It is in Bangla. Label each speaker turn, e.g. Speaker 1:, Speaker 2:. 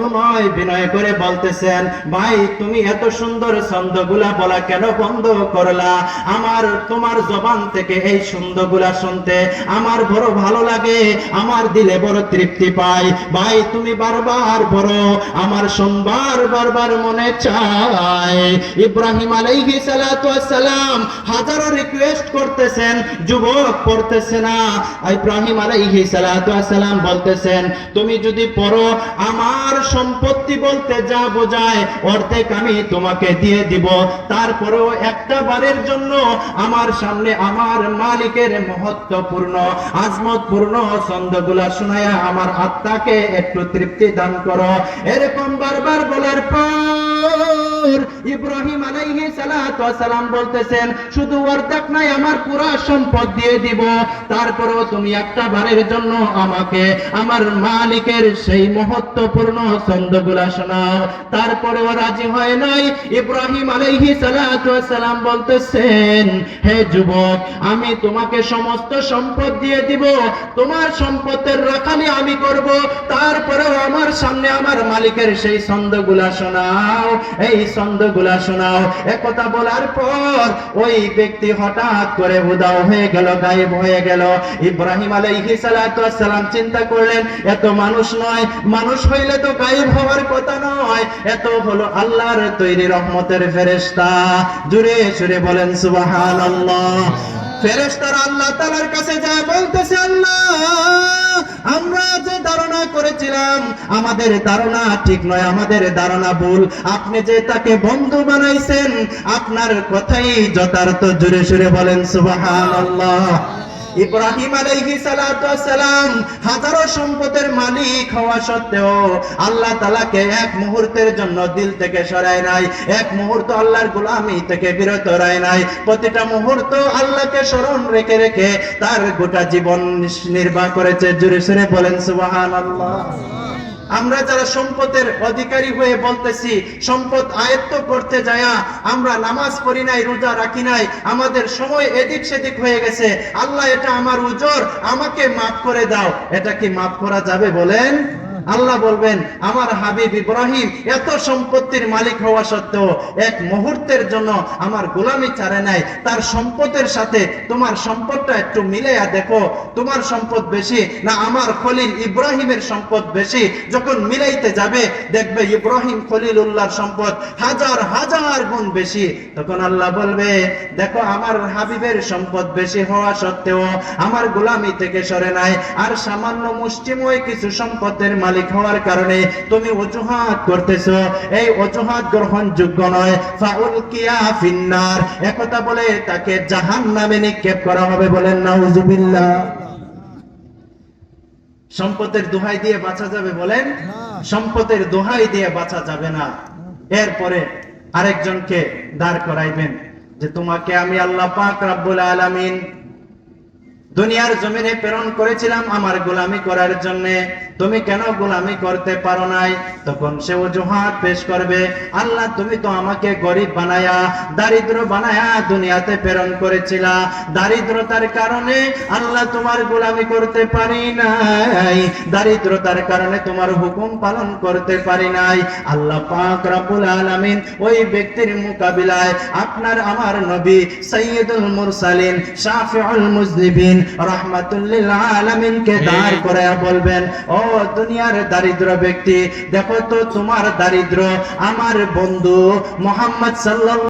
Speaker 1: অনুনয় বিনয় করে বলতেছেন, ভাই, তুমি এত সুন্দর ছন্দগুলা বলা কেন বন্ধ করলা? আমার, তোমার জবান থেকে এই ছন্দগুলা শুনতে আমার বড় ভালো লাগে, আমার দিলে বড় তৃপ্তি পাই। ভাই, তুমি বারবার বড়, আমার সোমবার বারবার মনে চায়। ইব্রাহিম আলাইহি সালাতু সালাম হাজারো রিকোয়েস্ট করতেছেন, যুবক পড়তেছে না। ইব্রাহিম আলাইহি সালাতু সালাম বলতেছেন, তুমি যদি পড়ো, আমার সম্পত্তি বলতে যা বোঝায়, অর্ধেক আমি তোমাকে দিয়ে দিব। তারপরেও একটা বারের জন্য আমার সামনে আমার মালিকের মহত্বপূর্ণ, আজমতপূর্ণ ছন্দগুলা শোনায়া আমার আত্মাকে একটু তৃপ্তি দান করো। এরকম বারবার বলার পর ইব্রাহিম আলাইহি সালাম বলতেছেন, শুধু নাই, আমার পুরা সম্পদ দিয়ে দিব। তুমি একটা বারের জন্য আমাকে, আমার মালিকের সেই মহত্বপূর্ণ শোনাও। রাজি হয় নাই, ইব্রাহিম আলাইহি সালাম বলতেছেন, হে যুবক, আমি তোমাকে সমস্ত সম্পদ দিয়ে দিব, তোমার সম্পদের রাখালি আমি করব, তারপরেও আমার সামনে আমার মালিকের সেই ছন্দগুলা শোনাও। এই ছন্দগুলা শোনাও। একথা বলার পর ওই ব্যক্তি হঠাৎ করে উদাও হয়ে গেল, গায়েব হয়ে গেল। ইব্রাহিম আলাইহি সালাম চিন্তা করলেন, এত মানুষ নয়, মানুষ হইলে তো গায়েব হওয়ার কথা নয়। এত হলো আল্লাহর তৈরি রহমতের ফেরেশতা। জুড়ে সুরে বলেন, সুবহানাল্লাহ। ফেরেশতারা আল্লাহ তাআলার কাছে যায় বলতেছে আল্লাহ। করেছিলাম আমাদের ধারণা ঠিক নয়, আমাদের ধারণা ভুল। আপনি যে তাকে বন্ধু বানাইছেন, আপনার কথাই যথার্থ জুড়ে সুরে বলেন, সুবহানাল্লাহ। ইব্রাহিম আলাইহি সালাম হাজারো সম্পদের মালিক হওয়া সত্ত্বেও আল্লাহ তাআলাকে এক মুহূর্তের জন্য দিল থেকে সরায় নাই, এক মুহূর্ত আল্লাহর গোলামি থেকে বিরত রায় নাই। প্রতিটা মুহূর্ত আল্লাহকে স্মরণ রেখে রেখে তার গোটা জীবন নির্বাহ করেছে। জুড়ে সুরে বলেন, সুবহানাল্লাহ। আমরা যারা সম্পদের অধিকারী হয়ে বলতেছি, সম্পদ আয়ত্ত করতে যায়া আমরা নামাজ পড়ি নাই, রোজা রাখি নাই, আমাদের সময় এদিক সেদিক হয়ে গেছে। আল্লাহ, এটা আমার উজোর, আমাকে মাফ করে দাও। এটা কি মাফ করা যাবে বলেন? আল্লাহ বলবেন, আমার হাবিব ইব্রাহিম এত সম্পত্তির মালিক হওয়া সত্ত্বেও এক মুহূর্তের জন্য আমার গোলামি ছাড়ে নাই। তার সম্পদের সাথে তোমার সম্পদটা একটু মিলাইয়া দেখো। তোমার সম্পদ বেশি না আমার খলিল ইব্রাহিমের সম্পদ বেশি? যখন মিলাইতে যাবে, দেখবে ইব্রাহিম খলিল উল্লাহর সম্পদ হাজার হাজার গুণ বেশি। তখন আল্লাহ বলবে, দেখো, আমার হাবিবের সম্পদ বেশি হওয়া সত্ত্বেও আমার গোলামি থেকে সরে নাই। আর সামান্য মুষ্টিময় কিছু সম্পদের মালিক হওয়ার কারণে তুমি অজুহাত করতেছো। এই অজুহাত গ্রহণযোগ্য নয়। ফাউল কিয়া ফিন্নার। একথা বলে তাকে জাহান নামে নিক্ষেপ করা হবে বলেন, নাউজুবিল্লাহ। সম্পদের দোহাই দিয়ে বাঁচা যাবে বলেন, সম্পদের দোহাই দিয়ে বাঁচা যাবে না। এরপরে আরেকজনকে দাঁড় করাইবেন যে, তোমাকে আমি আল্লাহ পাক রাব্বুল আলামিন দুনিয়ার জমিনে প্রেরণ করেছিলাম আমার গোলামি করার জন্য। তুমি কেন গোলামি করতে পারো নাই? তখন সে অজুহাত পেশ করবে আল্লাহ তুমি তো আমাকে গরিব বানায়া দারিদ্র বানায়া দুনিয়াতে প্রেরণ করেছিলা। দারিদ্রতার কারণে আল্লাহ তোমার গোলামি করতে পারি নাই। দারিদ্রতার কারণে তোমার হুকুম পালন করতে পারি নাই। আল্লাহ পাক রাব্বুল আলামিন ওই ব্যক্তির মোকাবিলায় আপনার আমার নবী সৈয়দুল মুরসালিন শাফিউল মুজনিবিন রহমাতুল্লিল আলামিনকে দাঁড় করে বলবেন ও দুনিয়ার দারিদ্র ব্যক্তি। দেখো তো তোমার দারিদ্র। আমার বন্ধু মোহাম্মদ সাল্লাল্লাহু